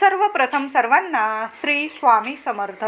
सर्वप्रथम सर्वांना श्री स्वामी समर्थ.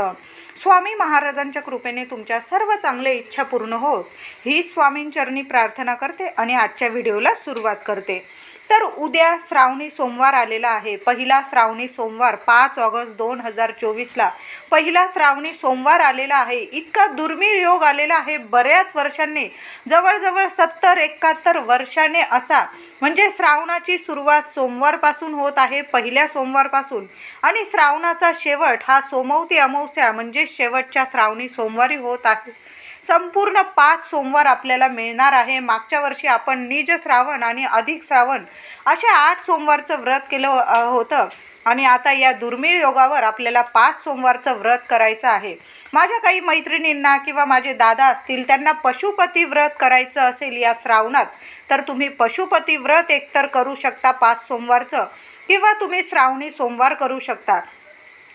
स्वामी महाराजांच्या कृपेने तुमच्या सर्व चांगल्या इच्छा पूर्ण होत. ही स्वामींचरणी प्रार्थना करते आणि आजच्या व्हिडिओला सुरुवात करते. तर उद्या श्रावणी सोमवार आलेला आहे. पहिला श्रावणी सोमवार पाच ऑगस्ट दोन हजार चोवीसला. पहिला श्रावणी सोमवार आलेला आहे. इतका दुर्मिळ योग आलेला आहे बऱ्याच वर्षांनी. जवळजवळ सत्तर एकाहत्तर वर्षाने असा. म्हणजे श्रावणाची सुरुवात सोमवारपासून होत आहे पहिल्या सोमवारपासून. आणि श्रावणाचा शेवट हा सोमवती अमावस्या म्हणजे शेवटच्या श्रावणी सोमवारी होत आहे. संपूर्ण पाच सोमवार आपल्याला मिळणार आहे. मागच्या वर्षी आपण निज श्रावण आणि अधिक श्रावण अशा आठ सोमवारचं व्रत केलं होतं. आणि आता या दुर्मिळ योगावर आपल्याला पाच सोमवारचं व्रत करायचं आहे. माझ्या काही मैत्रिणींना किंवा माझे दादा असतील त्यांना पशुपती व्रत करायचं असेल या श्रावणात तर तुम्ही पशुपती व्रत एकतर करू शकता पाच सोमवारचं किंवा तुम्ही श्रावणी सोमवार करू शकता.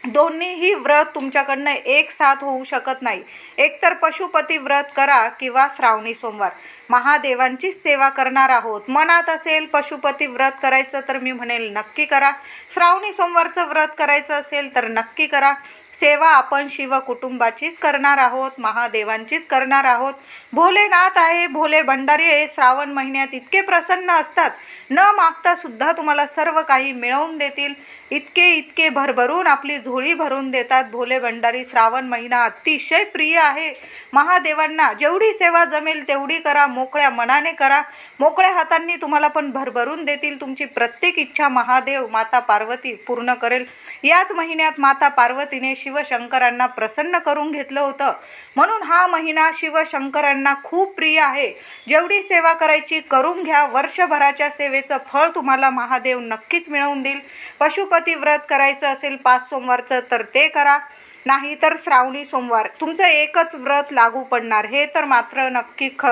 दोन्हीही व्रत तुमच्याकडनं एक साथ होऊ शकत नाही. एकतर पशुपती व्रत करा किंवा श्रावणी सोमवार. महादेवांचीच सेवा करणार आहोत. मनात असेल पशुपती व्रत करायचं तर मी म्हणेल नक्की करा. श्रावणी सोमवारचं व्रत करायचं असेल तर नक्की करा. सेवा आपण शिव कुटुंबाचीच करणार आहोत महादेवांचीच करणार आहोत. भोलेनाथ आहे भोले भंडारी आहे श्रावण महिन्यात इतके प्रसन्न असतात. न मागता सुद्धा तुम्हाला सर्व काही मिळवून देतील. इतके इतके भरभरून आपली झोळी भरून देतात भोले भंडारी. श्रावण महिना अतिशय प्रिय आहे. महादेवांना जेवढी सेवा जमेल तेवढी करा मोकळ्या मनाने करा. मोकळ्या हातांनी तुम्हाला पण भरभरून देतील. तुमची प्रत्येक इच्छा महादेव माता पार्वती पूर्ण करेल. याच महिन्यात माता पार्वतीने शिवशंकरांना प्रसन्न करून घेतलं होतं. म्हणून हा महिना शिवशंकरांना खूप प्रिय आहे. जेवढी सेवा करायची करून घ्या. वर्षभराच्या सेवेचं फळ तुम्हाला महादेव नक्कीच मिळवून देईल. पशुपती व्रत करायचं असेल पाच सोमवारचं तर ते करा. नाही तर श्रावणी सोमवार. तुमचं एकच व्रत लागू पडणार. हे तर मात्र नक्की ख.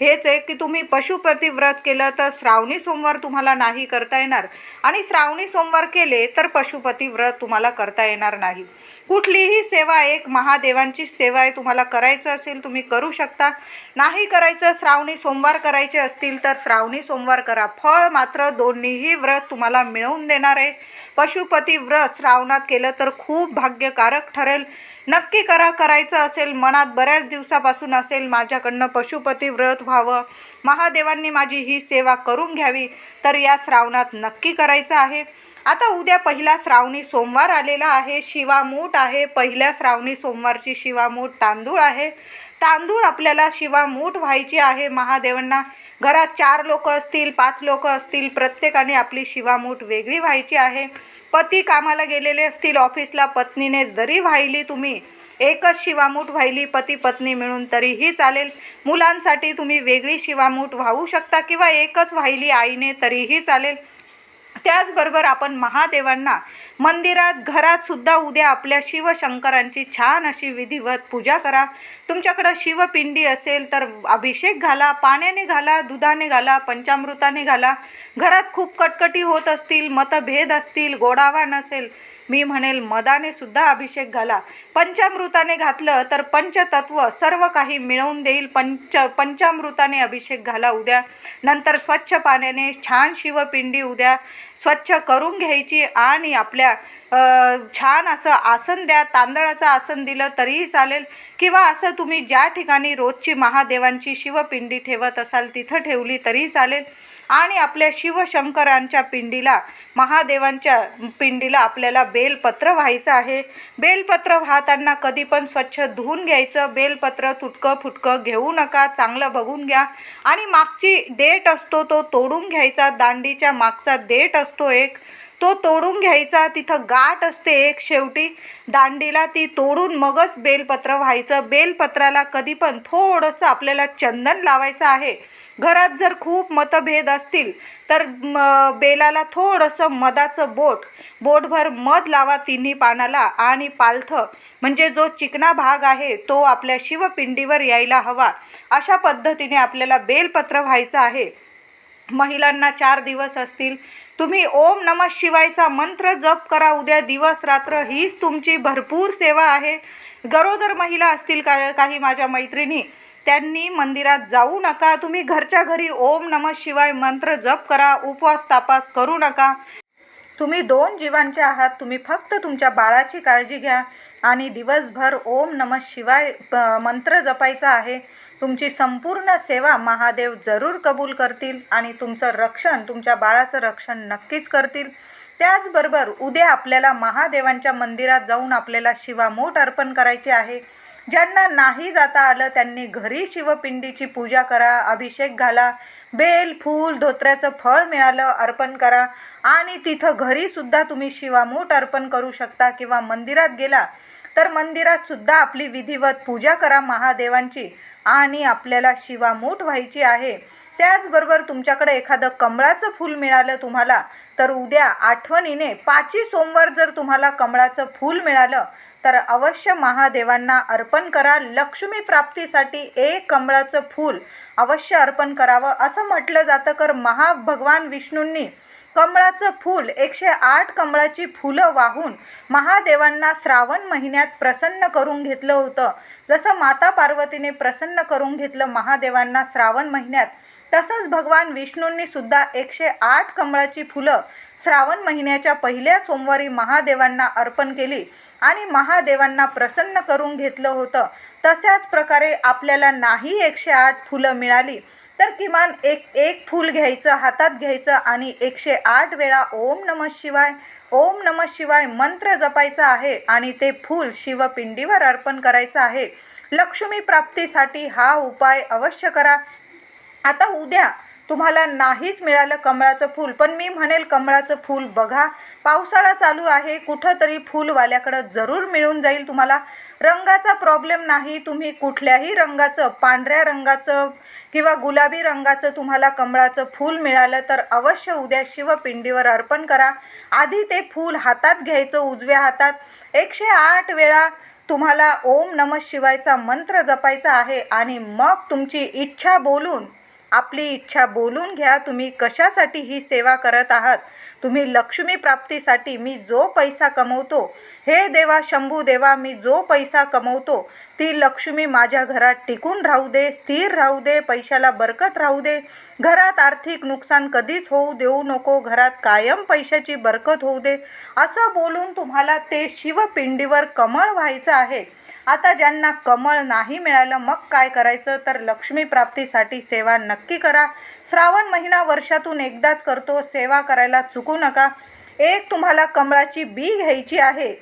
हेच आहे की तुम्ही पशुपती व्रत केलं तर श्रावणी सोमवार तुम्हाला नाही करता येणार. आणि श्रावणी सोमवार केले तर पशुपती व्रत तुम्हाला करता येणार नाही. कुठलीही सेवा एक महादेवांची सेवा आहे. तुम्हाला करायचं असेल तुम्ही करू शकता. नाही करायचं श्रावणी सोमवार करायचे असतील तर श्रावणी सोमवार करा. फळ मात्र दोन्हीही व्रत तुम्हाला मिळवून देणार आहे. पशुपती व्रत श्रावणात केलं तर खूप भाग्यकारक ठरेल. नक्की करा करायचं असेल मनात बऱ्याच दिवसापासून असेल माझ्याकडनं पशुपती व्रत व्हावं. महादेवांनी माझी ही सेवा करून घ्यावी. तर या श्रावणात नक्की करायचं आहे. आता उद्या पहिला श्रावणी सोमवार आलेला आहे. शिवामूठ आहे. पहिल्या श्रावणी सोमवारची शिवामूठ तांदूळ आहे. तांदूळ आपल्याला शिवामूठ व्हायची आहे महादेवांना. घरात चार लोक असतील पाच लोक असतील प्रत्येकाने आपली शिवामूठ वेगळी व्हायची आहे. पती कामाला गेलेले असतील ऑफिसला पत्नीने जरी वाहिली तुम्ही एकच शिवामूठ व्हायली पती पत्नी मिळून तरीही चालेल. मुलांसाठी तुम्ही वेगळी शिवामूठ वाहू शकता किंवा एकच व्हायली आईने तरीही चालेल. त्याचबरोबर आपण महादेवांना मंदिरात घरात सुद्धा उद्या आपल्या शिवशंकरांची छान अशी विधिवत पूजा करा. तुमच्याकडं शिवपिंडी असेल तर अभिषेक घाला पाण्याने घाला दुधाने घाला पंचामृताने घाला. घरात खूप कटकटी होत असतील मतभेद असतील गोडावा नसेल मी म्हणेल मदाने सुद्धा अभिषेक घाला. पंचामृताने घातलं तर पंचतत्व सर्व काही मिळवून देईल. पंच पंचामृताने अभिषेक घाला उद्या. नंतर स्वच्छ पाण्याने छान शिवपिंडी उद्या स्वच्छ करून घ्यायची आणि आपल्या छान असं आसन द्या तांदळाचं आसन दिलं तरीही चालेल. किंवा असं तुम्ही ज्या ठिकाणी रोजची महादेवांची शिवपिंडी ठेवत असाल तिथं ठेवली तरीही चालेल. आणि आपल्या शिवशंकरांच्या पिंडीला महादेवांच्या पिंडीला आपल्याला बेलपत्र व्हायचं आहे. बेलपत्र वाहताना कधी पण स्वच्छ धुवून घ्यायचं. बेलपत्र तुटकं फुटकं घेऊ नका चांगलं बघून घ्या. आणि मागची देठ असतो तो तोडून घ्यायचा. दांडीच्या मागचा देठ असतो एक. तो तोडून घ्यायचा. तिथं गाठ असते एक शेवटी. दांडीला ती तोडून मगच बेलपत्र व्हायचं. बेलपत्राला कधी पण थोडंसं आपल्याला चंदन लावायचं आहे. घरात जर खूप मतभेद असतील तर म, बेलाला थोडंसं मधाचं बोट. बोटभर मध लावा तिन्ही पानाला आणि पालथं. म्हणजे जो चिकना भाग आहे तो आपल्या शिवपिंडीवर यायला हवा. अशा पद्धतीने आपल्याला बेलपत्र व्हायचं आहे. महिलांना चार दिवस असतील. तुम्ही ओम नम शिवायचा मंत्र जप करा. उद्या दिवस रात्र हीच तुमची भरपूर सेवा आहे. गरोदर महिला असतील का काही माझ्या मैत्रिणी त्यांनी मंदिरात जाऊ नका. तुम्ही घरच्या घरी ओम नम शिवाय मंत्र जप करा. उपवास तापास करू नका. तुम्ही दोन जीवांचे आहात. तुम्ही फक्त तुमच्या बाळाची काळजी घ्या. आणि दिवसभर ओम नम शिवाय मंत्र जपायचा आहे. तुमची संपूर्ण सेवा महादेव जरूर कबूल करतील आणि तुमचं रक्षण तुमच्या बाळाचं रक्षण नक्कीच करतील. त्याचबरोबर उद्या आपल्याला महादेवांच्या मंदिरात जाऊन आपल्याला शिवामूठ अर्पण करायची आहे. ज्यांना नाही जाता आलं त्यांनी घरी शिवपिंडीची पूजा करा अभिषेक घाला बेल फूल धोत्र्याचं फळ मिळालं अर्पण करा. आणि तिथं घरीसुद्धा तुम्ही शिवामूठ अर्पण करू शकता किंवा मंदिरात गेला तर मंदिरात सुद्धा आपली विधिवत पूजा करा महादेवांची. आणि आपल्याला शिवामूठ व्हायची आहे. त्याचबरोबर तुमच्याकडे एखादं कमळाचं फूल मिळालं तुम्हाला तर उद्या आठवणीने पाची सोमवार जर तुम्हाला कमळाचं फूल मिळालं तर अवश्य महादेवांना अर्पण करा. लक्ष्मी प्राप्तीसाठी एक कमळाचं फूल अवश्य अर्पण करावं. असं म्हटलं जातं कर महाभगवान विष्णूंनी कमळाचं फूल एकशे आठ कमळाची फुलं वाहून महादेवांना श्रावण महिन्यात प्रसन्न करून घेतलं होतं. जसं माता पार्वतीने प्रसन्न करून घेतलं महादेवांना श्रावण महिन्यात तसंच भगवान विष्णूंनी सुद्धा एकशे आठ कमळाची फुलं श्रावण महिन्याच्या पहिल्या सोमवारी महादेवांना अर्पण केली आणि महादेवांना प्रसन्न करून घेतलं होतं. तशाच प्रकारे आपल्याला नाही एकशे आठ फुलं मिळाली. तर किमान एक एक फूल घ्यायचं हातात घ्यायचं आणि एकशे आठ वेळा ओम नम शिवाय ओम नम शिवाय मंत्र जपायचा आहे आणि ते फूल शिवपिंडीवर अर्पण करायचं आहे. लक्ष्मी प्राप्तीसाठी हा उपाय अवश्य करा. आता उद्या तुम्हाला नाहीच मिळालं कमळाचं फूल. पण मी म्हणेल कमळाचं फूल बघा. पावसाळा चालू आहे. कुठंतरी फूलवाल्याकडं जरूर मिळून जाईल तुम्हाला. रंगाचा प्रॉब्लेम नाही. तुम्ही कुठल्याही रंगाचं पांढऱ्या रंगाचं किंवा गुलाबी रंगाचं तुम्हाला कमळाचं फूल मिळालं तर अवश्य उद्या शिवपिंडीवर अर्पण करा. आधी ते फूल हातात घ्यायचं उजव्या हातात. एकशे आठ वेळा तुम्हाला ओम नम शिवायचा मंत्र जपायचा आहे आणि मग तुमची इच्छा बोलून आपली इच्छा बोलून घ्या तुम्ही कशासाठी ही सेवा करत आहात? तुम्ही लक्ष्मी प्राप्तीसाठी मी जो पैसा कमवतो हे देवा शंभू देवा मी जो पैसा कमवतो ती लक्ष्मी माझ्या घरात टिकून राहू दे स्थिर राहू दे पैशाला बरकत राहू दे. घरात आर्थिक नुकसान कधीच होऊ देऊ नको घरात कायम पैशाची बरकत होऊ दे. असं बोलून तुम्हाला ते शिवपिंडीवर कमळ व्हायचं आहे. आता ज्यांना कमळ नाही मिळालं मग काय करायचं? तर लक्ष्मी प्राप्तीसाठी सेवा नक्की करा. श्रावण महिना वर्षातून एकदाच करतो सेवा करायला चुकू नका. एक तुम्हाला कमळाची बी घ्यायची आहे.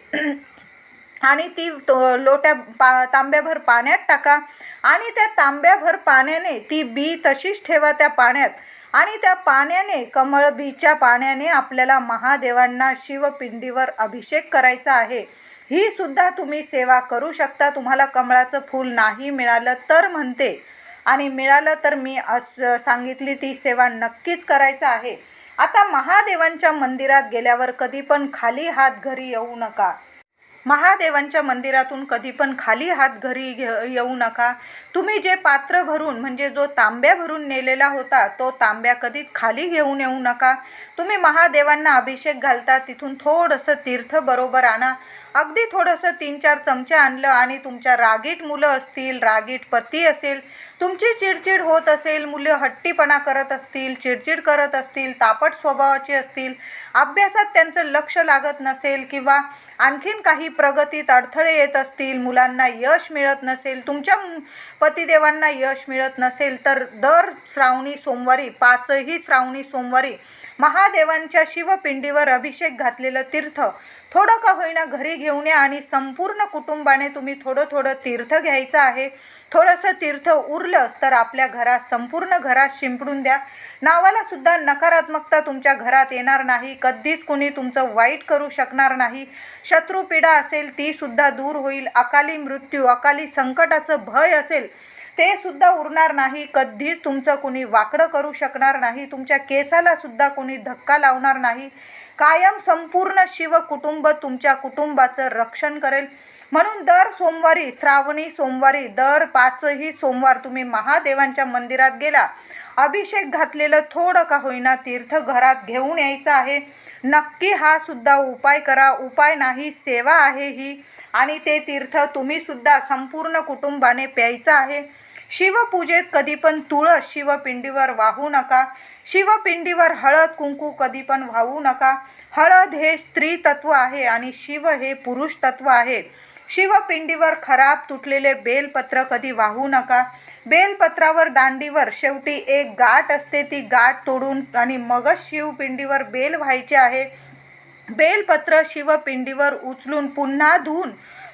आणि ती तो लोट्या पा तांब्याभर पाण्यात टाका. आणि त्या तांब्याभर पाण्याने ती बी तशीच ठेवा त्या पाण्यात. आणि त्या पाण्याने कमळ बीच्या पाण्याने आपल्याला महादेवांना शिवपिंडीवर अभिषेक करायचा आहे. ही सुद्धा तुम्ही सेवा करू शकता. तुम्हाला कमळाचं फूल नाही मिळालं तर म्हणते. आणि मिळालं तर मी असं सांगितली ती सेवा नक्कीच करायचं आहे. आता महादेवांच्या मंदिरात गेल्यावर कधी पण खाली हात घरी येऊ नका. महादेवांच्या मंदिरातून कधी पण खाली हात घरी घे येऊ नका. तुम्ही जे पात्र भरून म्हणजे जो तांब्या भरून नेलेला होता तो तांब्या कधीच खाली घेऊन येऊ नका. तुम्ही महादेवांना अभिषेक घालता तिथून थोडंसं तीर्थ बरोबर आणा. अगदी थोडंसं तीन चार चमचे आणलं आणि तुमच्या रागीट मुलं असतील रागीट पती असेल तुमची चिडचिड होत असेल मुलं हट्टीपणा करत असतील चिडचिड करत असतील तापट स्वभावाची असतील अभ्यासात त्यांचं लक्ष लागत नसेल किंवा आणखीन काही प्रगतीत अडथळे येत असतील मुलांना यश मिळत नसेल तुमच्या पतिदेवांना यश मिळत नसेल तर दर श्रावणी सोमवारी पाचही श्रावणी सोमवारी महादेवांच्या शिवपिंडीवर अभिषेक घातलेलं तीर्थ थोडं का होईना घरी घेऊन या आणि संपूर्ण कुटुंबाने तुम्ही थोडं थोडं तीर्थ घ्यायचं आहे. थोडंसं तीर्थ उरलंच तर आपल्या घरात संपूर्ण घरात शिंपडून द्या. नावाला सुद्धा नकारात्मकता तुमच्या घरात येणार नाही. कधीच कुणी तुमचं वाईट करू शकणार नाही. शत्रुपीडा असेल ती सुद्धा दूर होईल. अकाली मृत्यू अकाली संकटाचं भय असेल ते सुद्धा उरणार नाही. कधीच तुमचं कुणी वाकडं करू शकणार नाही. तुमच्या केसाला सुद्धा कुणी धक्का लावणार नाही. कायम संपूर्ण शिव कुटुंब तुमच्या कुटुंबाचं रक्षण करेल. म्हणून दर सोमवारी श्रावणी सोमवारी दर पाचही सोमवार तुम्ही महादेवांच्या मंदिरात गेला. अभिषेक घातलेलं थोडं का होईना तीर्थ घरात घेऊन यायचं आहे. नक्की हा सुद्धा उपाय करा. उपाय नाही सेवा आहे ही. आणि ते तीर्थ तुम्ही सुद्धा संपूर्ण कुटुंबाने प्यायचं आहे. शिवपूजेत कधी पण तुळस शिवपिंडीवर वाहू नका. शिवपिंडीवर हळद कुंकू कधी पण वाहू नका. हळद हे स्त्री तत्व आहे आणि शिव हे पुरुष तत्व आहे. शिवपिंडीवर खराब तुटलेले बेलपत्र कधी वाहू नका. बेलपत्रावर दांडीवर शेवटी एक गाठ असते ती गाठ तोडून आणि मगच शिवपिंडीवर बेल व्हायचे आहे. बेलपत्र शिवपिंडीवर उचलून पुन्हा धुवून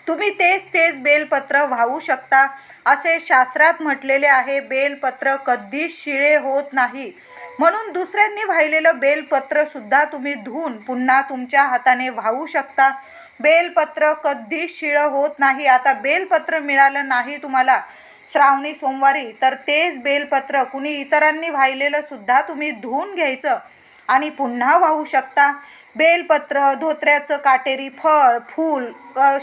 तुम्ही तेच तेच बेलपत्र वाहू शकता असे शास्त्रात म्हटलेले आहे. बेलपत्र कधीच शिळे होत नाही. म्हणून दुसऱ्यांनी वाहिलेलं बेलपत्र सुद्धा तुम्ही धुवून पुन्हा तुमच्या हाताने वाहू शकता. बेलपत्र कधीच शिळं होत नाही. आता बेलपत्र मिळालं नाही तुम्हाला श्रावणी सोमवारी तर तेच बेलपत्र कुणी इतरांनी वाहिलेलं सुद्धा तुम्ही धुवून घ्यायचं आणि पुन्हा वाहू शकता. बेलपत्र धोत्र्याचं काटेरी फळ फूल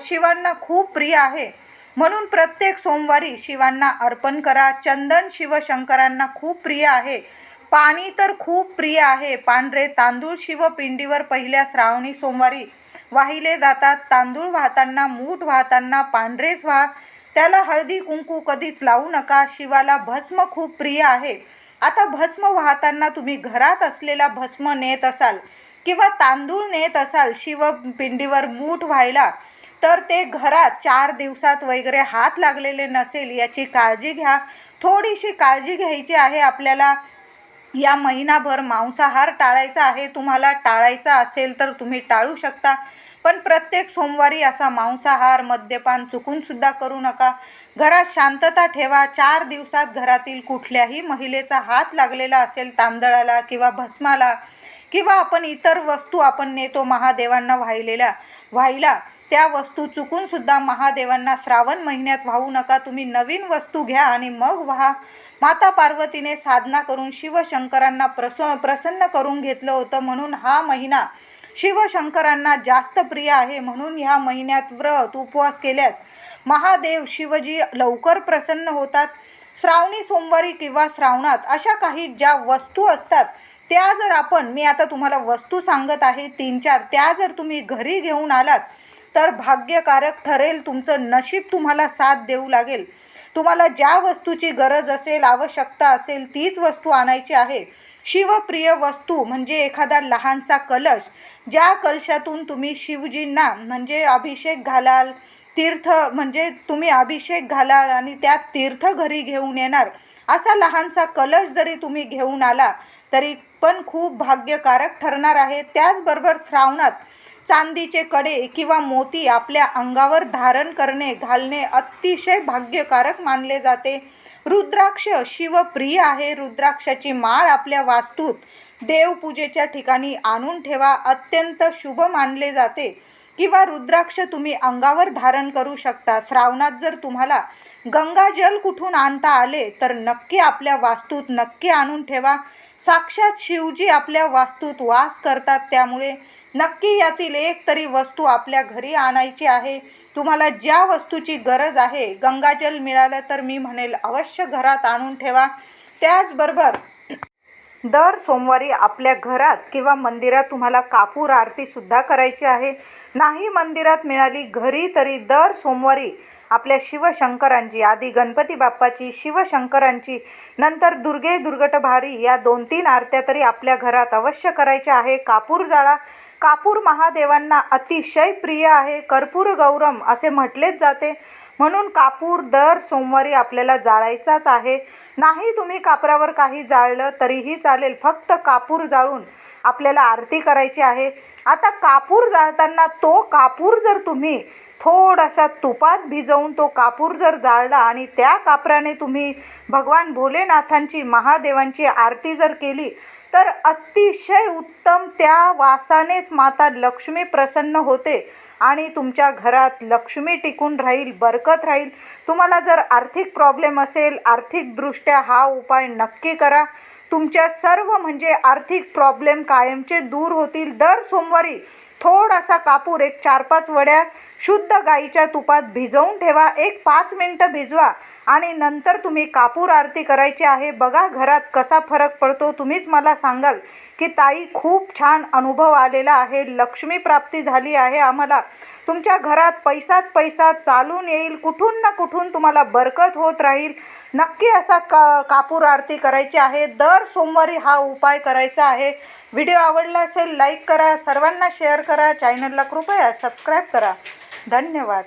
शिवांना खूप प्रिय आहे. म्हणून प्रत्येक सोमवारी शिवांना अर्पण करा. चंदन शिवशंकरांना खूप प्रिय आहे. पाणी तर खूप प्रिय आहे. पांढरे तांदूळ शिवपिंडीवर पहिल्या श्रावणी सोमवारी वाहिले जातात. तांदूळ वाहताना मूठ वाहताना पांढरेच व्हा. त्याला हळदी कुंकू कधीच लावू नका. शिवाला भस्म खूप प्रिय आहे. आता भस्म वाहताना तुम्ही घरात असलेला भस्म नेत असाल किंवा तांदूळ नेत असाल शिवपिंडीवर मूठ व्हायला तर ते घरात चार दिवसात वगैरे हात लागलेले नसेल याची काळजी घ्या. थोडीशी काळजी घ्यायची आहे आपल्याला. या महिनाभर मांसाहार टाळायचा आहे. तुम्हाला टाळायचा असेल तर तुम्ही टाळू शकता. पण प्रत्येक सोमवारी असा मांसाहार मद्यपान चुकूनसुद्धा करू नका. घरात शांतता ठेवा. चार दिवसात घरातील कुठल्याही महिलेचा हात लागलेला असेल तांदळाला किंवा भस्माला किंवा आपण इतर वस्तू आपण नेतो महादेवांना वाहिलेल्या व्हायला त्या वस्तू चुकूनसुद्धा महादेवांना श्रावण महिन्यात वाहू नका. तुम्ही नवीन वस्तू घ्या आणि मग व्हा. माता पार्वतीने साधना करून शिवशंकरांना प्रस प्रसन्न करून घेतलं होतं म्हणून हा महिना शिवशंकरांना जास्त प्रिय आहे म्हणून ह्या महिन्यात व्रत उपवास केल्यास महादेव शिवजी लवकर प्रसन्न होतात. श्रावणी सोमवारी किंवा श्रावणात अशा काही ज्या वस्तू असतात त्या जर आपण मी आता तुम्हाला वस्तू सांगत आहे तीन चार त्या जर तुम्ही घरी घेऊन आलात तर भाग्यकारक ठरेल तुमचं नशीब तुम्हाला साथ देऊ लागेल. तुम्हाला ज्या वस्तूची गरज असेल आवश्यकता असेल तीच वस्तू आणायची आहे. शिवप्रिय वस्तू म्हणजे एखादा लहानसा कलश ज्या कलशातून तुम्ही शिवजींना म्हणजे अभिषेक घालाल तीर्थ म्हणजे तुम्ही अभिषेक घालाल आणि त्यात तीर्थ घरी घेऊन येणार असा लहानसा कलश जरी तुम्ही घेऊन आला तरी पण खूप भाग्यकारक ठरणार आहे. त्याचबरोबर श्रावणात चांदीचे कडे किंवा मोती आपल्या अंगावर धारण करणे घालणे अतिशय भाग्यकारक मानले जाते. रुद्राक्ष शिवप्रिय आहे. रुद्राक्षाची माळ आपल्या वास्तूत देवपूजेच्या ठिकाणी आणून ठेवा अत्यंत शुभ मानले जाते. किंवा रुद्राक्ष तुम्ही अंगावर धारण करू शकता. श्रावणात जर तुम्हाला गंगाजल कुठून आणता आले तर नक्की आपल्या वास्तूत नक्की आणून ठेवा. साक्षात शिवजी आपल्या वास्तूत वास करतात. त्यामुळे नक्की यातील एक तरी वस्तू आपल्या घरी आणायची आहे. तुम्हाला ज्या वस्तूची गरज आहे गंगाजल मिळालं तर मी म्हणेल अवश्य घरात आणून ठेवा. त्याचबरोबर दर सोमवारी आपल्या घरात किंवा मंदिरात तुम्हाला कापूर आरतीसुद्धा करायची आहे. नाही मंदिरात मिळाली घरी तरी दर सोमवारी आपल्या शिवशंकरांची आधी गणपती बाप्पाची शिवशंकरांची नंतर दुर्गे दुर्गटभारी या दोन तीन आरत्या तरी आपल्या घरात अवश्य करायच्या आहे. कापूर जाळा कापूर महादेवांना अतिशय प्रिय आहे. कर्पूर गौरम असे म्हटलेच जाते. म्हणून कापूर दर सोमवारी आपल्याला जाळायचाच आहे. नाही तुम्ही कापरावर काही जाळलं तरीही चालेल. फक्त कापूर जाळून आपल्याला आरती करायची आहे. आता कापूर जाळताना तो कापूर जर तुम्ही थोडासा तुपात भिजवून तो कापूर जर जाळला आणि त्या कापराने तुम्ही भगवान भोलेनाथांची महादेवांची आरती जर केली तर अतिशय उत्तम त्या वासानेच माता लक्ष्मी प्रसन्न होते आणि तुमच्या घरात लक्ष्मी टिकून राहील बरकत राहील. तुम्हाला जर आर्थिक प्रॉब्लेम असेल आर्थिकदृष्ट्या हा उपाय नक्की करा. तुमच्या सर्व म्हणजे आर्थिक प्रॉब्लेम कायमचे दूर होतील. दर सोमवारी थोडासा कापूर एक चार पाच वड्या शुद्ध गाईच्या तुपात भिजवून ठेवा. एक पाच मिनटं भिजवा आणि नंतर तुम्ही कापूर आरती करायची आहे. बघा घरात कसा फरक पडतो. तुम्हीच मला सांगाल की ताई खूप छान अनुभव आलेला आहे. लक्ष्मी प्राप्ती झाली आहे आम्हाला. तुमच्या घरात पैसाच पैसा चालून येईल कुठून ना कुठून तुम्हाला बरकत होत राहील. नक्की असा का कापूर आरती करायची आहे. दर सोमवारी हा उपाय करायचा आहे. व्हिडिओ आवडला असेल लाईक करा. सर्वांना शेअर करा. चॅनलला कृपया सबस्क्राईब करा. धन्यवाद.